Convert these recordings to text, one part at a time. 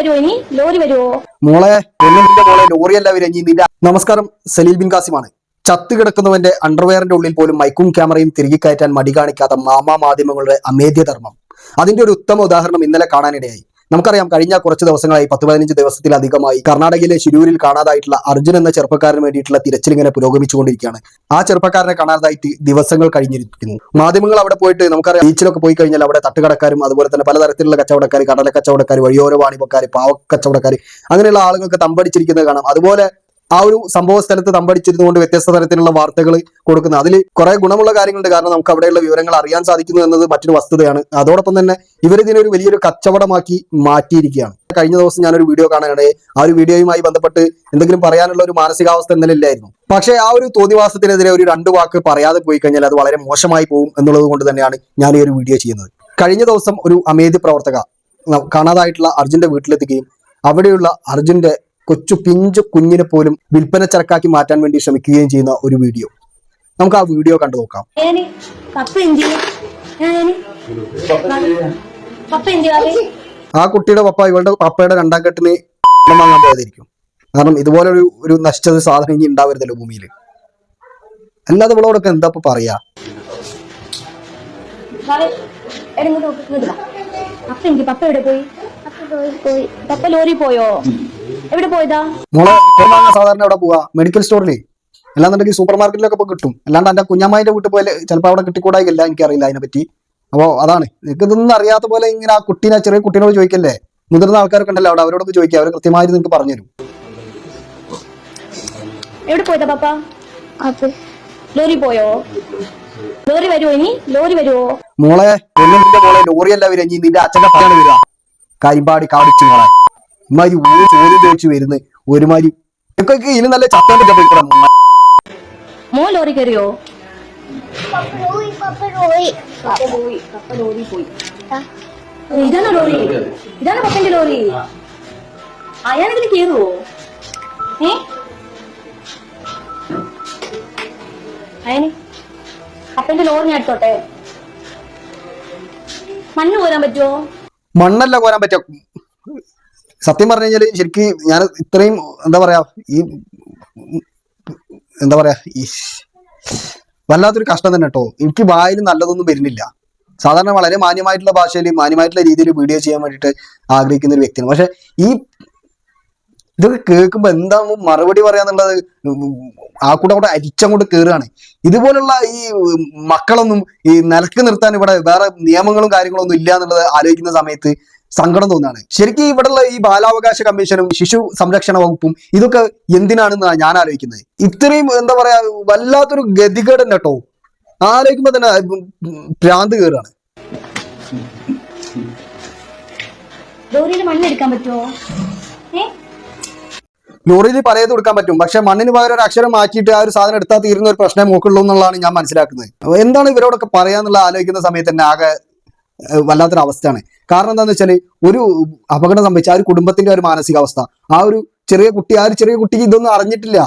വരുമോ ഇനി? ലോറി വരുമോ മോളെ മോളെ ലോറിയല്ല വിരഞ്ഞി നിന്റെ നമസ്കാരം സലീൽ ബിൻ കാസിമാണ് ചത്തു കിടക്കുന്നവന്റെ അണ്ടർവെയറിന്റെ ഉള്ളിൽ പോലും മൈക്കും ക്യാമറയും തിരികെ കയറ്റാൻ മടി കാണിക്കാത്ത മാമാ മാധ്യമങ്ങളുടെ അമേദ്യധർമ്മം അതിന്റെ ഒരു ഉത്തമ ഉദാഹരണം ഇന്നലെ കാണാനിടയായി. നമുക്കറിയാം കഴിഞ്ഞ കുറച്ച് ദിവസങ്ങളായി പത്ത് പതിനഞ്ച് ദിവസത്തിലധികമായി കർണാടകയിലെ ശിരൂരിൽ കാണാതായിട്ടുള്ള അർജുൻ എന്ന ചെറുപ്പക്കാരന് വേണ്ടിയിട്ടുള്ള തിരച്ചിൽ ഇങ്ങനെ പുരോഗമിച്ചുകൊണ്ടിരിക്കുകയാണ്. ആ ചെറുപ്പക്കാരനെ കാണാതായിട്ട് ദിവസങ്ങൾ കഴിഞ്ഞിരിക്കുന്നു. മാധ്യമങ്ങൾ അവിടെ പോയിട്ട് നമുക്കറിയാം ബീച്ചിലൊക്കെ പോയി കഴിഞ്ഞാൽ അവിടെ തട്ടുകടക്കാരും അതുപോലെ തന്നെ പലതരത്തിലുള്ള കച്ചവടക്കാർ കടല കച്ചവടക്കാർ വഴിയോര വാണിപക്കാർ പാവ കച്ചവടക്കാർ അങ്ങനെയുള്ള ആളുകൾക്ക് തമ്പടിച്ചിരിക്കുന്നത് കാണാം. അതുപോലെ ആ ഒരു സംഭവ സ്ഥലത്ത് തമ്പടിച്ചിരുന്നുകൊണ്ട് വ്യത്യസ്ത തരത്തിലുള്ള വാർത്തകൾ കൊടുക്കുന്നത്. അതിൽ കുറെ ഗുണമുള്ള കാര്യങ്ങളുണ്ട്. കാരണം നമുക്ക് അവിടെയുള്ള വിവരങ്ങൾ അറിയാൻ സാധിക്കുന്നു എന്നത് മറ്റൊരു വസ്തുതയാണ്. അതോടൊപ്പം തന്നെ ഇവരിതിനെ ഒരു വലിയൊരു കച്ചവടമാക്കി മാറ്റിയിരിക്കുകയാണ്. കഴിഞ്ഞ ദിവസം ഞാനൊരു വീഡിയോ കാണാനിടയെ ആ ഒരു വീഡിയോയുമായി ബന്ധപ്പെട്ട് എന്തെങ്കിലും പറയാനുള്ള ഒരു മാനസികാവസ്ഥ ഇന്നലില്ലായിരുന്നു പക്ഷേ ആ ഒരു തോന്നിവാസത്തിനെതിരെ ഒരു രണ്ട് വാക്ക് പറയാതെ പോയി കഴിഞ്ഞാൽ അത് വളരെ മോശമായി പോകും എന്നുള്ളത് കൊണ്ട് തന്നെയാണ് ഞാൻ ഈ ഒരു വീഡിയോ ചെയ്യുന്നത്. കഴിഞ്ഞ ദിവസം ഒരു അമേധി പ്രവർത്തക കാണാതായിട്ടുള്ള അർജുന്റെ വീട്ടിലെത്തുകയും അവിടെയുള്ള അർജുന്റെ കൊച്ചു പിഞ്ചു കുഞ്ഞിനെ പോലും വിൽപ്പന ചരക്കാക്കി മാറ്റാൻ വേണ്ടി ശ്രമിക്കുകയും ചെയ്യുന്ന ഒരു വീഡിയോ. നമുക്ക് ആ വീഡിയോ കണ്ടു നോക്കാം. പപ്പ പപ്പ ആ കുട്ടിയുടെ പപ്പ ഇവളുടെ പപ്പയുടെ രണ്ടാം കെട്ടിന് വാങ്ങാൻ പോയതായിരിക്കും കാരണം ഇതുപോലെ ഒരു ഒരു നശിച്ചത് സാധനം ഇനി ഉണ്ടാവരുതല്ലോ ഭൂമിയിൽ അല്ലാതെ ഇവളോടൊക്കെ എന്താ ഇപ്പൊ പറയാ. പപ്പ പപ്പ എവിടെ പോയി? പോയി. പപ്പ ലോറി പോയോ? എവിടെ പോയതാ? മോളെ പണം സാധാരണ എവിടെ പോവാ? മെഡിക്കൽ സ്റ്റോറിൽ അല്ലാന്നുണ്ടെങ്കിൽ സൂപ്പർ മാർക്കറ്റിലൊക്കെ ഇപ്പൊ കിട്ടും. അല്ലാണ്ട് എന്റെ കുഞ്ഞമ്മായിന്റെ വീട്ടിൽ പോലെ ചിലപ്പോൾ അവിടെ കിട്ടിക്കൂടായില്ല എനിക്കറിയില്ല അതിനെ പറ്റി അപ്പോ അതാണ്. നിങ്ങൾക്ക് ഇതൊന്നും അറിയാത്ത പോലെ ഇങ്ങനെ ആ കുട്ടീനെ ചെറിയ കുട്ടീനോട് ചോദിക്കല്ലേ? മുതിർന്ന ആൾക്കാരൊക്കെ ഉണ്ടല്ലോ അവിടെ അവരോടൊക്കെ ചോദിക്കുക അവർ കൃത്യമായിട്ട് നിങ്ങൾക്ക് പറഞ്ഞുതരും എവിടെ പോയതാ പാപ്പ? ലോറി പോയോ? ലോറി വരുമോ ഇനി? ലോറി വരുമോ മോളെ മോളെ ലോറിയല്ല വരും ഇനി നിന്റെ അച്ഛന്റെ പറയാണ് വരിക. കരിമ്പാടി കാടിച്ചു മോളെ. ഇമാതിരി ഒരു ചോദ്യം ചോദിച്ചു വരുന്നു. ഒരുമാതിരി ഇതൊക്കെ ഇനി നല്ല ലോറി കയറിയോ ലോറി പോയി ഇതാണോ ലോറി. ഇതാണോ പപ്പന്റെ ലോറി. അയാളിതിൽ കേറുവോ? ഏ? അയന് പപ്പന്റെ ലോറി ഞാൻ എടുത്തോട്ടെ. മണ്ണ് കോരാൻ പറ്റുമോ മണ്ണല്ല കോരാൻ പറ്റുക സത്യം പറഞ്ഞു കഴിഞ്ഞാൽ ശരിക്ക് ഞാൻ ഇത്രയും എന്താ പറയാ ഈ എന്താ പറയാ ഈ വല്ലാത്തൊരു കഷ്ടം തന്നെ കേട്ടോ എനിക്ക് വായിൽ നല്ലതൊന്നും വരുന്നില്ല. സാധാരണ വളരെ മാന്യമായിട്ടുള്ള ഭാഷയിൽ മാന്യമായിട്ടുള്ള രീതിയിൽ വീഡിയോ ചെയ്യാൻ വേണ്ടിയിട്ട് ആഗ്രഹിക്കുന്ന ഒരു വ്യക്തിയാണ്. പക്ഷെ ഈ ഇതൊക്കെ കേൾക്കുമ്പോൾ എന്താ മറുപടി പറയാന്നുള്ളത് ആ കൂടെ കൂടെ അരിച്ചങ്ങോട്ട് കയറുകയാണ് ഇതുപോലുള്ള ഈ മക്കളൊന്നും ഈ നിലയ്ക്ക് നിർത്താൻ ഇവിടെ വേറെ നിയമങ്ങളും കാര്യങ്ങളൊന്നും ഇല്ല എന്നുള്ളത് ആലോചിക്കുന്ന സമയത്ത് സങ്കടം തോന്നുകയാണ്. ശരിക്കും ഇവിടെയുള്ള ഈ ബാലാവകാശ കമ്മീഷനും ശിശു സംരക്ഷണ വകുപ്പും ഇതൊക്കെ എന്തിനാണെന്ന് ഞാൻ ആലോചിക്കുന്നത്? ഇത്രയും എന്താ പറയാ വല്ലാത്തൊരു ഗതികേട് തന്നെ കേട്ടോ ആലോചിക്കുമ്പോ തന്നെ ഭ്രാന്ത് കയറാണ് ലോറിയിൽ പലയത് പറ്റുമോ ലോറിയിൽ പലത് കൊടുക്കാൻ പറ്റും. പക്ഷെ മണ്ണിന് പകരം ഒരു അക്ഷരം മാറ്റിയിട്ട് ആ ഒരു സാധനം എടുത്താൽ തീരുന്ന ഒരു പ്രശ്നം നോക്കുള്ളൂ എന്നുള്ളതാണ് ഞാൻ മനസ്സിലാക്കുന്നത്. എന്താണ് ഇവരോടൊക്കെ പറയാന്നുള്ള ആലോചിക്കുന്ന സമയത്ത് തന്നെ ആകെ വല്ലാത്തൊരു അവസ്ഥയാണ് കാരണം എന്താണെന്ന് വെച്ചാൽ ഒരു അപകടം സംഭവിച്ച ആ ഒരു കുടുംബത്തിന്റെ ഒരു മാനസികാവസ്ഥ. ആ ഒരു ചെറിയ കുട്ടി ആ ഒരു ചെറിയ കുട്ടിക്ക് ഇതൊന്നും അറിഞ്ഞിട്ടില്ല.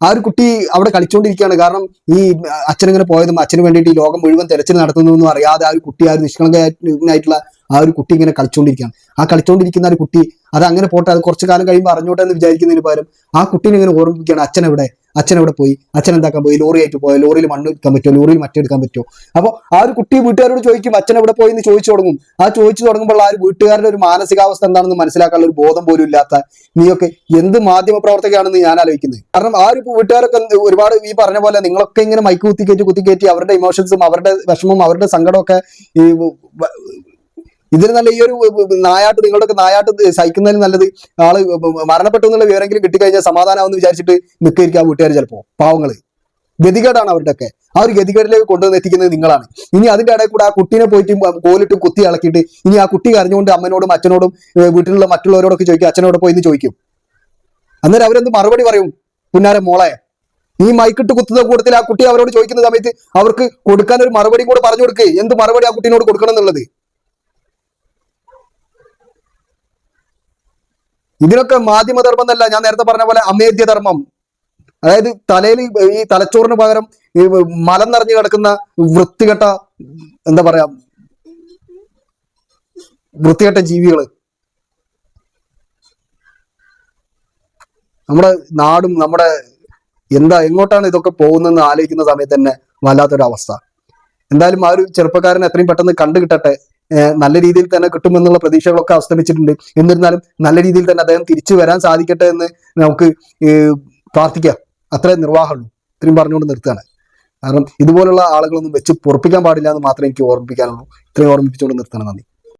ആ ഒരു കുട്ടി അവിടെ കളിച്ചുകൊണ്ടിരിക്കുകയാണ് കാരണം ഈ അച്ഛനിങ്ങനെ പോയതും അച്ഛന് വേണ്ടിയിട്ട് ഈ ലോകം മുഴുവൻ തെരച്ചിൽ നടത്തുന്നതെന്നും അറിയാതെ ആ ഒരു കുട്ടി ആ ഒരു നിഷ്കളങ്കനായിട്ടുള്ള ആ ഒരു കുട്ടി ഇങ്ങനെ കളിച്ചുകൊണ്ടിരിക്കുകയാണ് ആ കളിച്ചുകൊണ്ടിരിക്കുന്ന ഒരു കുട്ടി അത് അങ്ങനെ പോട്ടെ അത് കുറച്ച് കാലം കഴിയുമ്പോൾ അറിഞ്ഞോട്ടെ എന്ന് വിചാരിക്കുന്നതിന് പകരം ആ കുട്ടീനെ ഇങ്ങനെ ഓർമ്മിപ്പിക്കുകയാണ്. അച്ഛൻ എവിടെ അച്ഛൻ എവിടെ പോയി? അച്ഛൻ എന്താക്കാൻ പോയി? ലോറി ആയിട്ട് പോയോ? ലോറിയിൽ മണ്ണ് എടുക്കാൻ പറ്റുമോ? ലോറിയിൽ മറ്റെടുക്കാൻ പറ്റുമോ? അപ്പോൾ ആ ഒരു കുട്ടി വീട്ടുകാരോട് ചോദിക്കും അച്ഛൻ എവിടെ പോയി? എന്ന് ചോദിച്ചു തുടങ്ങും. ആ ചോദിച്ചു തുടങ്ങുമ്പോൾ ആ ഒരു വീട്ടുകാരുടെ ഒരു മാനസികാവസ്ഥ എന്താണെന്ന് മനസ്സിലാക്കാനുള്ള ഒരു ബോധം പോലും ഇല്ലാത്ത നീയൊക്കെ എന്ത് മാധ്യമ പ്രവർത്തകയാണെന്ന് ഞാൻ ആലോചിക്കുന്നത്. കാരണം ആ ഒരു വീട്ടുകാരൊക്കെ ഒരുപാട് ഈ പറഞ്ഞ പോലെ നിങ്ങളൊക്കെ ഇങ്ങനെ മൈക്ക് കുത്തിക്കേറ്റി കുത്തിക്കേറ്റി അവരുടെ ഇമോഷൻസും അവരുടെ വിഷമവും അവരുടെ സങ്കടമൊക്കെ ഈ ഇതിന് നല്ല ഈ ഒരു നായാട്ട് നിങ്ങളുടെയൊക്കെ നായാട്ട് സഹിക്കുന്നതിന് നല്ലത് ആൾ മരണപ്പെട്ടു എന്നുള്ള വിവരമെങ്കിലും കിട്ടിക്കഴിഞ്ഞാൽ സമാധാനമാവെന്ന് വിചാരിച്ചിട്ട് നിൽക്കായിരിക്കും ആ വീട്ടുകാർ ചിലപ്പോ പാവങ്ങൾ. ഗതികേടാണ് അവരുടെയൊക്കെ. ആ ഒരു ഗതികേടിലേക്ക് കൊണ്ടുവന്ന് എത്തിക്കുന്നത് നിങ്ങളാണ്. ഇനി അതിന്റെ ഇടയിൽ കൂടെ ആ കുട്ടീനെ പോയിട്ട് കോലിട്ട് കുത്തി ഇളക്കിയിട്ട് ഇനി ആ കുട്ടി കരഞ്ഞുകൊണ്ട് അമ്മനോടും അച്ഛനോടും വീട്ടിലുള്ള മറ്റുള്ളവരോടൊക്കെ ചോദിക്കും അച്ഛനോട് പോയി ചോദിക്കും. അന്നേരം അവരെന്ത് മറുപടി പറയും? പുന്നാരെ മോളെ ഈ മൈക്കിട്ട് കുത്തുന്ന കൂട്ടത്തിൽ ആ കുട്ടി അവരോട് ചോദിക്കുന്ന സമയത്ത് അവർക്ക് കൊടുക്കാൻ ഒരു മറുപടി കൂടെ പറഞ്ഞു കൊടുക്കേ. എന്ത് മറുപടി ആ കുട്ടീനോട് കൊടുക്കണം എന്നുള്ളത്? ഇതിനൊക്കെ മാധ്യമധർമ്മം എന്നല്ല ഞാൻ നേരത്തെ പറഞ്ഞ പോലെ അമേദ്യധർമ്മം അതായത് തലയിൽ ഈ തലച്ചോറിന് പകരം ഈ മലം നിറഞ്ഞു കിടക്കുന്ന വൃത്തികെട്ട എന്താ പറയാ വൃത്തികെട്ട ജീവികൾ. നമ്മുടെ നാടും നമ്മുടെ എന്താ എങ്ങോട്ടാണ് ഇതൊക്കെ പോകുന്നതെന്ന് ആലോചിക്കുന്ന സമയത്ത് തന്നെ വല്ലാത്തൊരു അവസ്ഥ എന്തായാലും ആ ഒരു ചെറുപ്പക്കാരനെ എത്രയും പെട്ടെന്ന് കണ്ടു കിട്ടട്ടെ നല്ല രീതിയിൽ തന്നെ കിട്ടുമെന്നുള്ള പ്രതീക്ഷകളൊക്കെ അസ്തമിച്ചിട്ടുണ്ട് എന്നിരുന്നാലും നല്ല രീതിയിൽ തന്നെ അദ്ദേഹം തിരിച്ചു വരാൻ സാധിക്കട്ടെ എന്ന് നമുക്ക് പ്രാർത്ഥിക്കാം. അത്രേ നിർവാഹമുള്ളൂ. ഇത്രയും പറഞ്ഞുകൊണ്ട് നിർത്തുകയാണ്. കാരണം ഇതുപോലുള്ള ആളുകളൊന്നും വെച്ച് പൊറപ്പിക്കാൻ പാടില്ല എന്ന് മാത്രമേ എനിക്ക് ഓർമ്മിപ്പിക്കാനുള്ളൂ. ഇത്രയും ഓർമ്മിപ്പിച്ചുകൊണ്ട് നിർത്തണം നന്ദി.